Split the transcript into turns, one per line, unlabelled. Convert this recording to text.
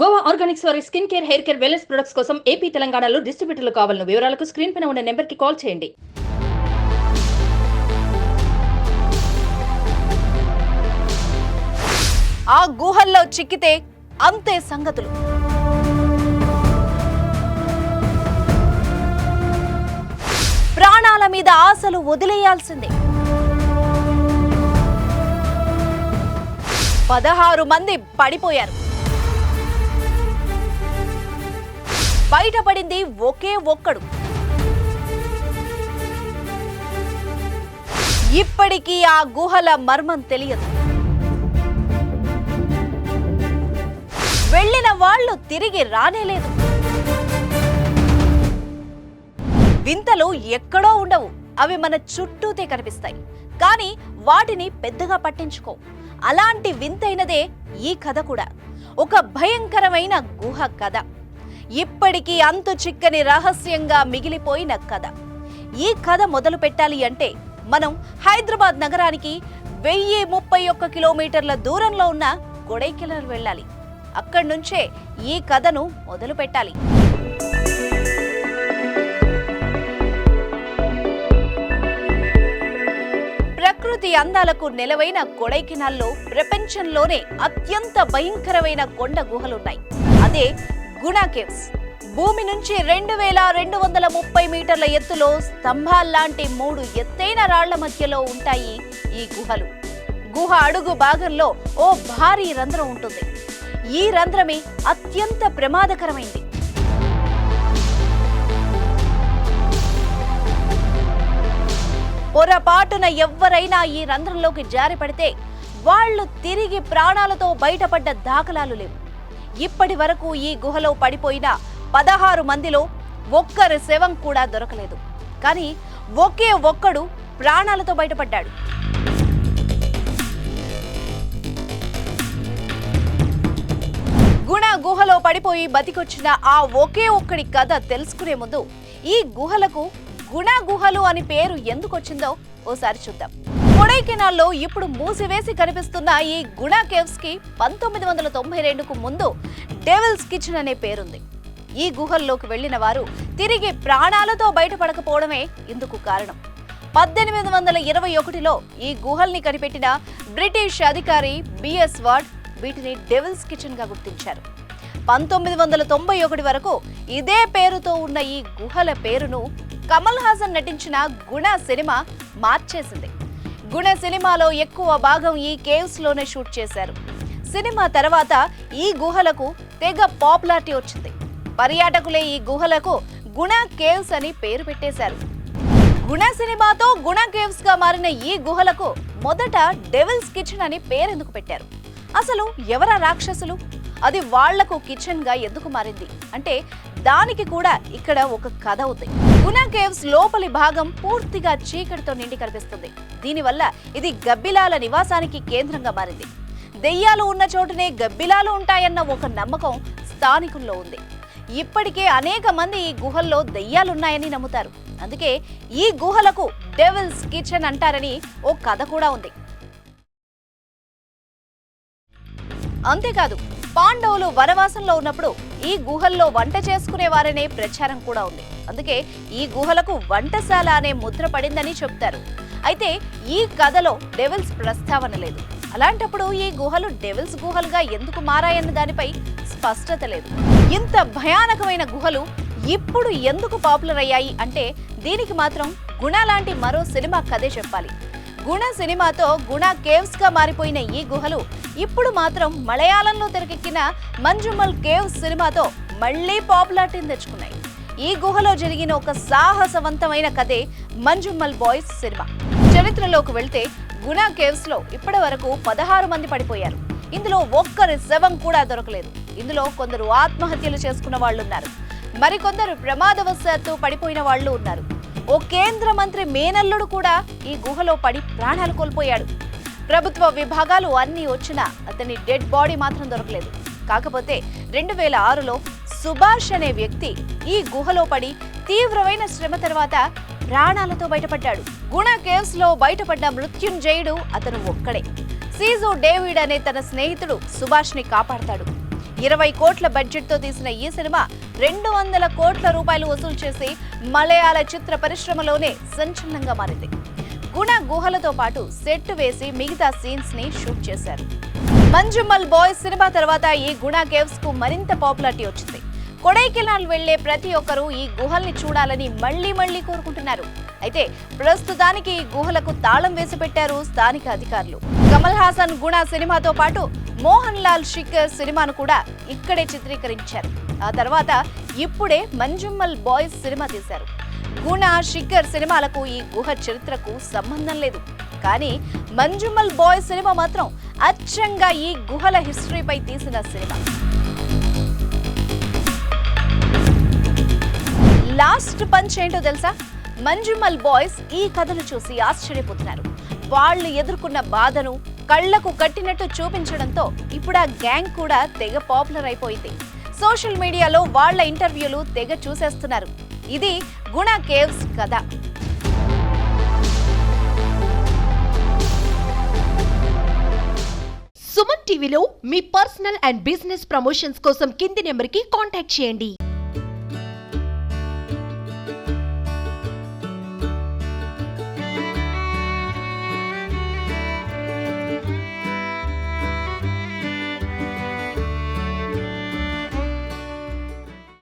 Goa organics వారి skin care hair care wellness products కోసం AP తెలంగాణలో డిస్ట్రిబ్యూటర్లు కావాలను వివరాలకు స్క్రీన్ పైన ఉన్న నెంబర్కి కాల్ చేయండి.
ఆ గుహల్లో చిక్కితే అంతే సంగతులు. ప్రాణాల మీద ఆశలు వదిలేయాల్సిందే. పదహారు మంది పడిపోయారు. బయటపడింది ఒకే ఒక్కడు. ఇప్పటికీ ఆ గుహల మర్మం తెలియదు. వెళ్ళిన వాళ్ళు తిరిగి రానేలేదు. వింతలు ఎక్కడో ఉండవు. అవి మన చుట్టూతే కనిపిస్తాయి. కానీ వాటిని పెద్దగా పట్టించుకో. అలాంటి వింతైనదే ఈ కథ కూడా. ఒక భయంకరమైన గుహ కథ. ఇప్పటికీ అంతు చిక్కని రహస్యంగా మిగిలిపోయిన కథ. ఈ కథ మొదలు పెట్టాలి అంటే మనం హైదరాబాద్ నగరానికి వెయ్యి ముప్పై ఒక్క కిలోమీటర్ల దూరంలో ఉన్న కొడైకెనాల్ వెళ్ళాలి. అక్కడి నుంచే ఈ కథను మొదలు పెట్టాలి. ప్రకృతి అందాలకు నెలవైన కొడైకెనాల్లో ప్రపంచంలోనే అత్యంత భయంకరమైన కొండ గుహలున్నాయి. అదే గుణా కేవ్స్. భూమి నుంచి రెండు వేల రెండు వందల ముప్పై మీటర్ల ఎత్తులో స్తంభాల్లాంటి మూడు ఎత్తైన రాళ్ళ మధ్యలో ఉంటాయి ఈ గుహలు. గుహ అడుగు భాగంలో ఓ భారీ రంధ్రం ఉంటుంది. ఈ రంధ్రమే అత్యంత ప్రమాదకరమైంది. పొరపాటున ఎవ్వరైనా ఈ రంధ్రంలోకి జారి పడితే వాళ్ళు తిరిగి ప్రాణాలతో బయటపడ్డ దాఖలాలు లేవు. ఇప్పటి వరకు ఈ గుహలో పడిపోయిన పదహారు మందిలో ఒక్కరి శవం కూడా దొరకలేదు. కానీ ఒకే ఒక్కడు ప్రాణాలతో బయటపడ్డాడు. గుణ గుహలో పడిపోయి బతికొచ్చిన ఆ ఒకే ఒక్కడి కథ తెలుసుకునే ముందు ఈ గుహలకు గుణ గుహలు అని పేరు ఎందుకు వచ్చిందో ఓసారి చూద్దాం. కొడైకెనాల్లో ఇప్పుడు మూసివేసి కనిపిస్తున్న ఈ గుణ కేవ్స్కి పంతొమ్మిది వందల తొంభై రెండుకు ముందు డెవిల్స్ కిచెన్ అనే పేరుంది. ఈ గుహల్లోకి వెళ్ళిన వారు తిరిగి ప్రాణాలతో బయటపడకపోవడమే ఇందుకు కారణం. పద్దెనిమిది వందల ఇరవై ఒకటిలో ఈ గుహల్ని కనిపెట్టిన బ్రిటిష్ అధికారి బిఎస్ వార్డ్ వీటిని డెవిల్స్ కిచెన్గా గుర్తించారు. పంతొమ్మిది వందల తొంభై ఒకటి వరకు ఇదే పేరుతో ఉన్న ఈ గుహల పేరును కమల్ హాసన్ నటించిన గుణ సినిమా మార్చేసింది. గుణ సినిమాలో ఎక్కువ భాగం ఈ కేవ్స్లోనే షూట్ చేశారు. సినిమా తర్వాత ఈ గుహలకు తెగ పాపులారిటీ వచ్చింది. పర్యాటకులే ఈ గుహలకు గుణ కేవ్స్ అని పేరు పెట్టేశారు. గుణ సినిమాతో గుణ కేవ్స్గా మారిన ఈ గుహలకు మొదట డెవిల్స్ కిచెన్ అని పేరెందుకు పెట్టారు. అసలు ఎవరా రాక్షసులు? అది వాళ్ళకు కిచెన్గా ఎందుకు మారింది? అంటే దానికి కూడా ఇక్కడ ఒక కథ ఉంది. గుణ కేవ్స్ లోపలి భాగం పూర్తిగా చీకటితో నిండి కనిపిస్తుంది. దీనివల్ల ఇది గబ్బిలాల నివాసానికి కేంద్రంగా మారింది. దెయ్యాలు ఉన్న చోటునే గబ్బిలాలు ఉంటాయన్న ఒక నమ్మకం స్థానికుల్లో ఉంది. ఇప్పటికే అనేక మంది ఈ గుహల్లో దెయ్యాలున్నాయని నమ్ముతారు. అందుకే ఈ గుహలకు డెవిల్స్ కిచెన్ అంటారని ఓ కథ కూడా ఉంది. అంతేకాదు పాండవులు వనవాసంలో ఉన్నప్పుడు ఈ గుహల్లో వంట చేసుకునేవారనే ప్రచారం కూడా ఉంది. అందుకే ఈ గుహలకు వంటశాల అనే ముద్ర పడిందని చెప్తారు. అయితే ఈ కథలో డెవిల్స్ ప్రస్తావన లేదు. అలాంటప్పుడు ఈ గుహలు డెవిల్స్ గుహలుగా ఎందుకు మారాయన్న దానిపై స్పష్టత లేదు. ఇంత భయానకమైన గుహలు ఇప్పుడు ఎందుకు పాపులర్ అయ్యాయి అంటే దీనికి మాత్రం గుణ లాంటి మరో సినిమా కథే చెప్పాలి. గుణ సినిమాతో గుణ కేవ్స్గా మారిపోయిన ఈ గుహలు ఇప్పుడు మాత్రం మలయాళంలో తెరకెక్కిన మంజుమల్ కేవ్స్ సినిమాతో మళ్ళీ పాపులారిటీని తెచ్చుకున్నాయి. ఈ గుహలో జరిగిన ఒక సాహసవంతమైన కథే మంజుమల్ బాయ్స్ సినిమా. చరిత్రలోకి వెళ్తే గుణ కేవ్స్లో ఇప్పటి వరకు పదహారు మంది పడిపోయారు. ఇందులో ఒక్కరి శవం కూడా దొరకలేదు. ఇందులో కొందరు ఆత్మహత్యలు చేసుకున్న వాళ్ళు ఉన్నారు మరికొందరు ప్రమాదవశాత్తు పడిపోయిన వాళ్ళు ఉన్నారు. ఓ కేంద్ర మంత్రి మేనల్లుడు కూడా ఈ గుహలో పడి ప్రాణాలు కోల్పోయాడు. ప్రభుత్వ విభాగాలు అన్నీ వచ్చినా అతని డెడ్ బాడీ మాత్రం దొరకలేదు. కాకపోతే రెండు వేల ఆరులో సుభాష్ అనే వ్యక్తి ఈ గుహలో పడి తీవ్రమైన శ్రమ తర్వాత ప్రాణాలతో బయటపడ్డాడు. గుణ కేవ్స్లో బయటపడ్డ మృత్యుంజయుడు అతను ఒక్కడే. సీజు డేవిడ్ అనే తన స్నేహితుడు సుభాష్ని కాపాడతాడు. ఇరవై కోట్ల బడ్జెట్తో తీసిన ఈ సినిమా రెండు వందల కోట్ల రూపాయలు వసూలు చేసి మలయాళ చిత్ర పరిశ్రమలోనే సంచలనంగా మారింది. గుణ గుహలతో పాటు సెట్ వేసి మిగతా సీన్స్ని షూట్ చేశారు. మంజుమల్ బాయ్స్ సినిమా తర్వాత ఈ గుణ కేవ్స్కు మరింత పాపులారిటీ వచ్చింది. కొడైకెనాల్ వెళ్ళే ప్రతి ఒక్కరూ ఈ గుహల్ని చూడాలని మళ్ళీ మళ్ళీ కోరుకుంటున్నారు. అయితే ప్రస్తుతానికి ఈ గుహలకు తాళం వేసి పెట్టారు స్థానిక అధికారులు. కమల్ హాసన్ గుణ సినిమాతో పాటు మోహన్ లాల్ షిక్కర్ సినిమాను కూడా ఇక్కడే చిత్రీకరించారు. ఆ తర్వాత ఇప్పుడే మంజుమ్మల్ బాయ్స్ సినిమా తీశారు. గుణ షిక్కర్ సినిమాలకు ఈ గుహ చరిత్రకు సంబంధం లేదు. కానీ మంజుమ్మల్ బాయ్స్ సినిమా మాత్రం అచ్చంగా ఈ గుహల హిస్టరీపై తీసిన సినిమా. లాస్ట్ పంచ్ ఏంటో తెలుసా? మంజుమల్ బాయ్స్ ఈ కథను చూసి ఆశ్చర్యపోతున్నారు. వాళ్ళు ఎదుర్కొన్న బాధను కళ్ళకు కట్టినట్టు చూపించడంతో ఇప్పుడు ఆ గ్యాంగ్ కూడా తెగ పాపులర్ అయిపోయింది. సోషల్ మీడియాలో వాళ్ళ ఇంటర్వ్యూలు తెగ చూసేస్తున్నారు. ఇది గుణ కేవ్స్ కథ.
సుమన్ టీవీలో మీ పర్సనల్ అండ్ బిజినెస్ ప్రమోషన్స్ కోసం కింది నెంబర్కి కాంటాక్ట్ చేయండి.